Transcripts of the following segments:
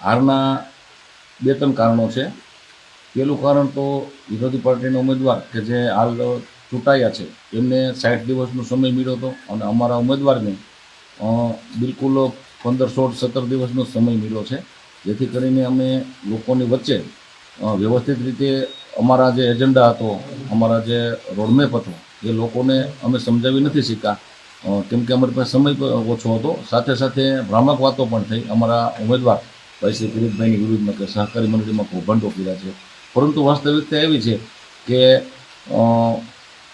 હારના બે ત્રણ કારણો છે. પહેલું કારણ તો વિરોધી પાર્ટીના ઉમેદવાર કે જે હાલ ચૂંટાયા છે, એમને સાઠ દિવસનો સમય મળ્યો હતો અને અમારા ઉમેદવારને બિલકુલ પંદર, સોળ, સત્તર દિવસનો સમય મળ્યો છે. જેથી કરીને અમે લોકોની વચ્ચે વ્યવસ્થિત રીતે અમારા જે એજન્ડા હતો, અમારા જે રોડમેપ હતો, એ લોકોને અમે સમજાવી નથી શીખ્યા કેમ કે અમારી પાસે સમય ઓછો હતો. સાથે સાથે ભ્રામક વાતો પણ થઈ અમારા ઉમેદવાર ભાઈ શ્રી કિરીટભાઈની વિરુદ્ધમાં કે સહકારી મંડળીમાં કૌભાંડો કર્યા છે. પરંતુ વાસ્તવિકતા એવી છે કે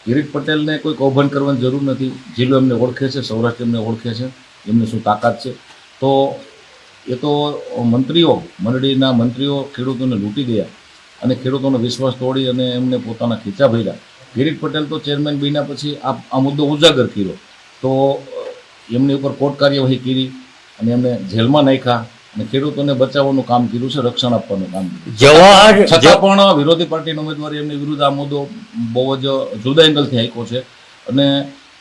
કિરીટ પટેલને કોઈ કૌભાંડ કરવાની જરૂર નથી. જિલ્લો એમને ઓળખે છે, સૌરાષ્ટ્ર એમને ઓળખે છે, એમની શું તાકાત છે? તો એ તો મંત્રીઓ, મંડળીના મંત્રીઓ ખેડૂતોને લૂંટી ગયા અને ખેડૂતોનો વિશ્વાસ તોડી અને એમને પોતાના ખીચા ભર્યા. કિરીટ પટેલ તો ચેરમેન બન્યા પછી આ આ મુદ્દો ઉજાગર કર્યો. તો એમની ઉપર કોર્ટ કાર્યવાહી કરી અને એમને જેલમાં નાખ્યા. અને ખેડૂતોને બચાવવાનું કામ કર્યું છે રક્ષણ આપવાનું કામ કર્યું જવાહર છતાં પણ વિરોધી પાર્ટીના ઉમેદવારી એમની વિરુદ્ધ આ મુદ્દો બહુ જ જુદા એંગલથી આપ્યો છે. અને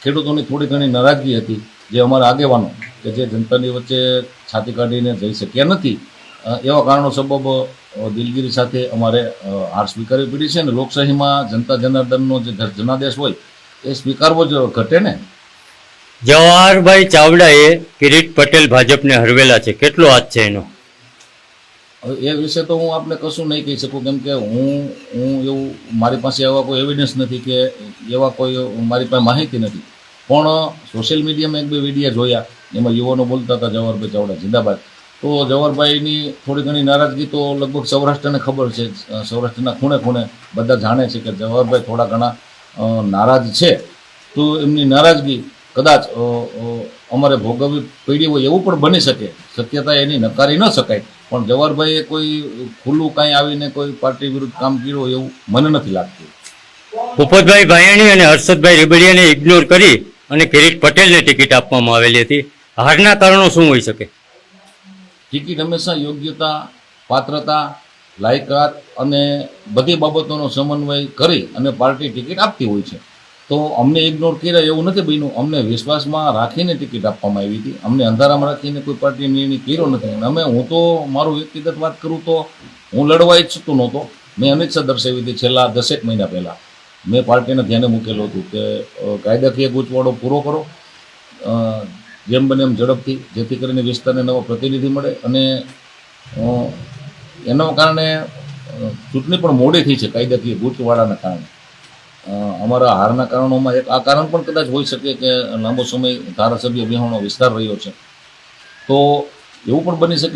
ખેડૂતોની થોડી ઘણી નારાજગી હતી જે અમારા આગેવાનો કે જે જનતાની વચ્ચે છાતી કાઢીને જઈ શક્યા નથી એવા કારણો સબબ દિલગીરી સાથે અમારે હાર સ્વીકારવી પડી છે અને લોકશાહીમાં જનતા જનાર્દનનો જે જનાદેશ હોય એ સ્વીકારવો જ ઘટે ને? જવાહરભાઈ ચાવડાએ કિરીટ પટેલ ભાજપને હરવેલા છે. કેટલો હાથ છે એનો? એ વિશે તો હું આપને કશું નહીં કહી શકું, કેમ કે હું હું એવું, મારી પાસે એવા કોઈ એવિડન્સ નથી કે એવા કોઈ, મારી પાસે માહિતી નથી. પણ સોશિયલ મીડિયામાં એક બે વિડીયા જોયા, એમાં યુવાનો બોલતા હતા જવાહરભાઈ ચાવડા, જિંદાબાદ. તો જવાહરભાઈની થોડી ઘણી નારાજગી તો લગભગ સૌરાષ્ટ્રને ખબર છે. સૌરાષ્ટ્રના ખૂણે ખૂણે બધા જાણે છે કે જવાહરભાઈ થોડા ઘણા નારાજ છે. તો એમની નારાજગી કદાચ અમારે ભોગવવી પડી હોય એવું પણ બની શકે. શક્યતા એની નકારી ન શકાય. પણ જવાહરભાઈએ કોઈ ખુલ્લું કાંઈ આવીને કોઈ પાર્ટી વિરુદ્ધ કામ કર્યું હોય એવું મને નથી લાગતું. ભૂપતભાઈ ભાયાણી અને હર્ષદભાઈ રેબડિયાને ઇગ્નોર કરી અને કિરીટ પટેલને ટિકિટ આપવામાં આવેલી હતી. હારના કારણો શું હોઈ શકે? ટિકિટ હંમેશા યોગ્યતા પાત્રતા લાયકાત અને બધી બાબતોનો સમન્વય કરી અને પાર્ટી ટિકિટ આપતી હોય છે. તો અમને ઇગ્નોર કર્યા એવું નથી બન્યું. અમને વિશ્વાસમાં રાખીને ટિકિટ આપવામાં આવી હતી. અમને અંધારામાં રાખીને કોઈ પાર્ટી નિર્ણય કર્યો નથી. અને અમે, હું તો મારું વ્યક્તિગત વાત કરું તો હું લડવા ઈચ્છતો નહોતો. મેં અનિચ્છા દર્શાવી હતી છેલ્લા દસેક મહિના પહેલાં. મેં પાર્ટીને ધ્યાને મૂકેલું હતું કે કાયદાકીય ગૂંચવાડો પૂરો કરો. જેમ બને એમ ઝડપથી, જેથી કરીને વિસ્તારને નવો પ્રતિનિધિ મળે અને એના કારણે ચૂંટણી પણ મોડી થઈ છે કાયદાકીય ગૂંચવાડાના કારણે. અમારા હારના કારણોમાં એક આ કારણ પણ કદાચ હોઈ શકે કે લાંબો સમય ધારાસભ્ય વિહોણો વિસ્તાર રહ્યો છે. તો એવું પણ બની શકે